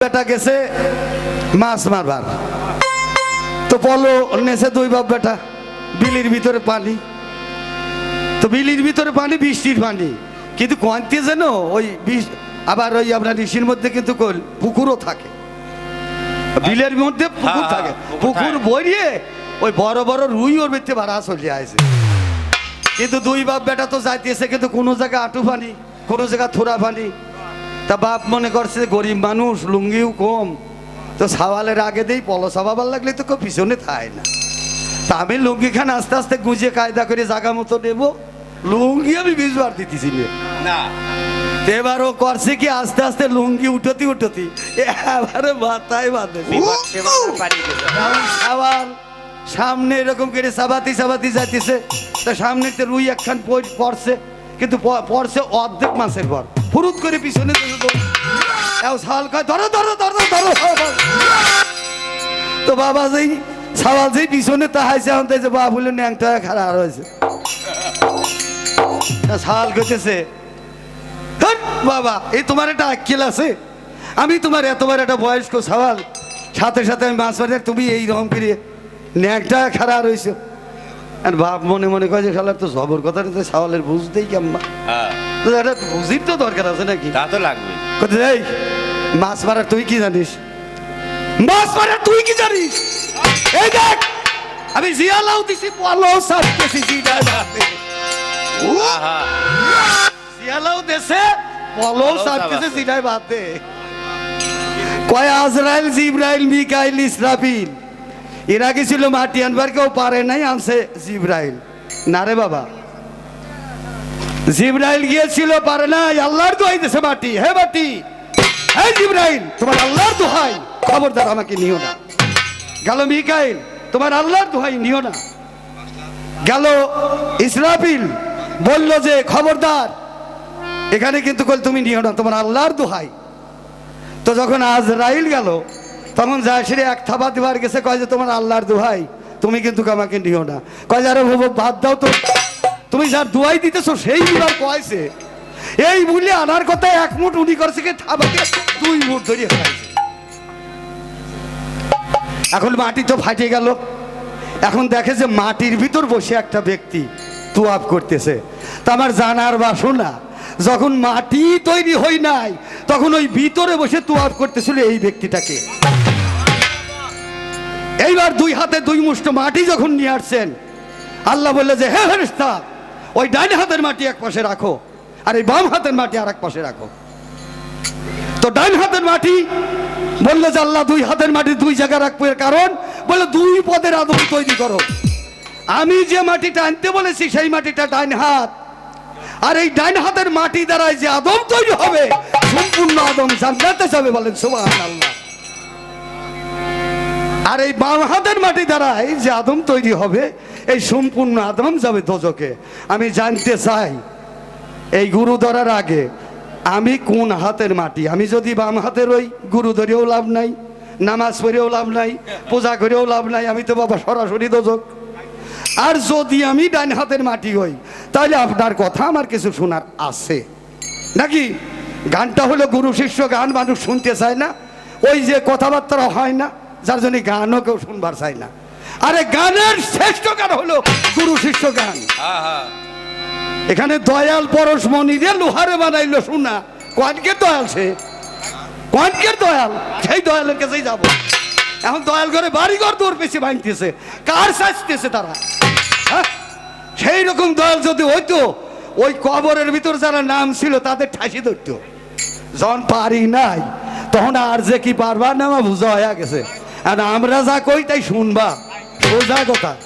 বেটা গেছে মাছ মারবার। তো পলো নেছে দুই বাপ বেটা বিলির ভিতরে পানি। তো বিলির ভিতরে পানি বৃষ্টির পানি। কিন্তু কোয়ান্তে যেন ওই বিষ- আবার ওই আপনার ঋষির মধ্যে কিন্তু পুকুরও থাকে। বিলের মধ্যে পুকুর হ্যাঁ, থাকে। পুকুর। বইয়ে ওই বড় বড় রুই ওর ভিতরে ভাড়া চলে আসে কিন্তু দুই বাপ বেটা তো যাইতেছে কিন্তু কোনো জায়গায় আটু পানি কোনো জায়গায় থোড়া পানি। তা বাপ মনে করছে গরিব মানুষ লুঙ্গিও কম। তো সাওয়ালের আগে দেই পলো সাবাবার লাগলে তো কেউ পিছনে থায় না। তা আমি লুঙ্গি খান আস্তে আস্তে গুজে কায়দা করে জাগা মতো নেব। লুঙ্গি আমি বিজবার দিতেছি নে। এবার ও করছে কি আস্তে আস্তে লুঙ্গি উঠতি উঠতি। এবারে মাথায় বাঁধে। সামনে এরকম করে সাবাতি সাবাতি যাইতেছে। তা সামনে তো রুই একখান পড়- পড়ছে কিন্তু পড়ছে অর্ধেক মাসের পর। ফুরুত করে পিছনে। কয়, ধরো। তো বাবা যেই সাওয়াল যেই পিছনে তাহাইছে তাই যে বাবা বলে ন্যাংটা খারাপ হয়েছে সাল কইতেছে বাবা, এই তোমার একটা আক্কেল আছে আমি তোমার এতবার একটা বয়স্ক সওয়াল সাথে সাথে আমি মাছ তুমি এই রকম করে ন্যাকটা খারাপ রয়েছে আর বাপ মনে মনে কয় যে শালার তো সবর কথাটা তো সওয়ালের বুঝতেই কেমন হ্যাঁ। তো একটা বুঝির তো দরকার আছে নাকি? তা তো লাগবে এই মাছ মারার তুই কি জানিস? মাছ মারার তুই কি জানিস? এই দেখ আমি জিয়ালাও দিছি পলো সাথে জিডায় ভাতে আহা। জিয়ালাও দেশে পলো সাথে। জিডায় ভাতে কয় আজরাইল জিব্রাইল মিকাইল ইসরাফিল এরা কি ছিল মাটি আনবার, কেউ পারে নাই, আনছে জিব্রাইল। না রে বাবা। জিব্রাইল গিয়েছিল, পারে নাই, আল্লাহর দোহাই দেশে মাটি। হে মাটি, হে জিব্রাইল, তোমার আল্লাহর দোহাই। খবরদার, আমাকে নিও না। গেল মিকাইল, তোমার আল্লাহর দোহাই নিও না। গেল ইসরাফিল, বলল যে, খবরদার, এখানে কিন্তু তুমি নিও না, তোমার আল্লাহর দোহাই। তো যখন আজরাইল গেল তখন জাসিরে এক থাবা দিবার গেছে, কয় যে তোমার আল্লাহর দোহাই, তুমি কিন্তু আমাকে নিও না। কয় যে, আরে বাদ দাও তো। তুমি যার দোয়াই দিতেছো, সেই দিবার কয়েছে এই বলে আনার কথা এক মুঠ উনি করছে কি, থাবাকে দুই মুঠ ধরে খাইছে এখন মাটি তো ফাটে গেল। এখন দেখে যে মাটির ভিতর বসে একটা ব্যক্তি তুয়াব করতেছে। তা আমার জানার বাসনা যখন মাটি তৈরি হই নাই, তখন ওই ভিতরে বসে তুয়াব করতেছিল এই ব্যক্তিটাকে। এইবার দুই হাতে দুই মুষ্ট মাটি যখন নিয়ে আসছেন, আল্লাহ বললে যে, হে ফেরেশতা, ওই ডাইন হাতের মাটি এক পাশে রাখো, আর এই বাম হাতের মাটি আর এক পাশে রাখো। তো ডাইন হাতের মাটি বলল যে, আল্লাহ, দুই হাতের মাটি দুই জায়গায় রাখব। এর কারণ বলে দুই পদের আদম তৈরি করো। আমি যে মাটিটা আনতে বলেছি, সেই মাটিটা ডাইন হাত। আর এই ডাইন হাতের মাটি দ্বারাই যে আদম তৈরি হবে, সম্পূর্ণ আদম জান্নাতে যাবে বলেন সুবহানাল্লাহ। আর এই বাম হাতের মাটি দ্বারাই যে আদম তৈরি হবে, এই সম্পূর্ণ আদম যাবে দোজকে আমি জানতে চাই, এই গুরু ধরার আগে আমি কোন হাতের মাটি? আমি যদি বাম হাতের ওই গুরু ধরেও লাভ নাই, নামাজ পড়েও লাভ নাই, পূজা করেও লাভ নাই, আমি তো বাবা সরাসরি দোজক আর যদি আমি ডান হাতের মাটি হই, তাহলে আপনার কথা আমার কিছু শোনার আছে। নাকি? গানটা হলো গুরু শিষ্য গান, মানুষ শুনতে চায় না, ওই যে কথাবার্তা হয় না। যার জন্য গানও কেউ শুনবার চাই না। আরে গানের শ্রেষ্ঠ গান হলো গুরু শিষ্য গান। এখানে দয়াল পরশ মনিরে লোহারে বানাইলো শোনা কনকের দয়াল সে? কনকের দয়াল? সেই দয়ালের কাছেই যাব। এখন দয়াল করে বাড়ি ঘর দৌড় পেছে ভাঙতেছে কার সাজতেছে তারা? হ্যাঁ? সেই রকম দয়াল যদি হইতো ওই কবরের ভিতর যারা নাম ছিল তাদের ঠাসি ধরতো। যখন পারি নাই তখন আর যে কি পারবা না বুঝা হয়ে গেছে। আর আমরা যা কই তাই শুনবা। বোঝা কথা।